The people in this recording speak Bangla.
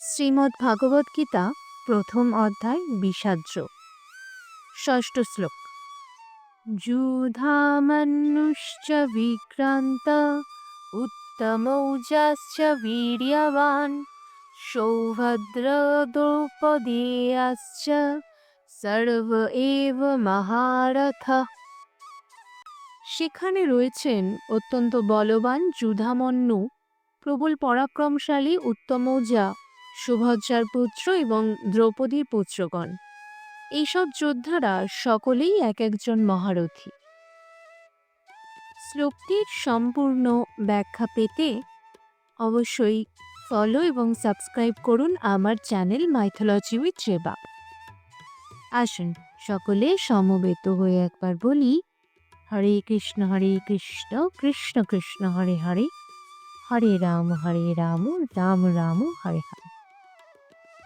শ্রীমদ্ ভাগবত গীতা, প্রথম অধ্যায় বিষাদ্র ষষ্ঠ শ্লোক। যুধামন্যুশ্চ বিক্রান্ত, উত্তমৌজাশ্চ বীর্যবান সৌভদ্র দ্রৌপদেয়াশ্চ সর্ব এব মহারথ। সেখানে রয়েছেন অত্যন্ত বলবান যুধামন্যু, প্রবল পরাক্রমশালী উত্তমৌজা সুভদ্রার পুত্র এবং দ্রৌপদীর পুত্রগণ। এইসব যোদ্ধারা সকলেই এক একজন মহারথী। শ্লোকটির সম্পূর্ণ ব্যাখ্যা পেতে অবশ্যই ফলো এবং সাবস্ক্রাইব করুন আমার চ্যানেল মাইথোলজি উইথ রেবা আসুন, সকলে সমবেত হয়ে একবার বলি, হরে কৃষ্ণ হরে কৃষ্ণ কৃষ্ণ কৃষ্ণ, হরে হরে। হরে রাম হরে রাম রাম রাম, হরে হরে।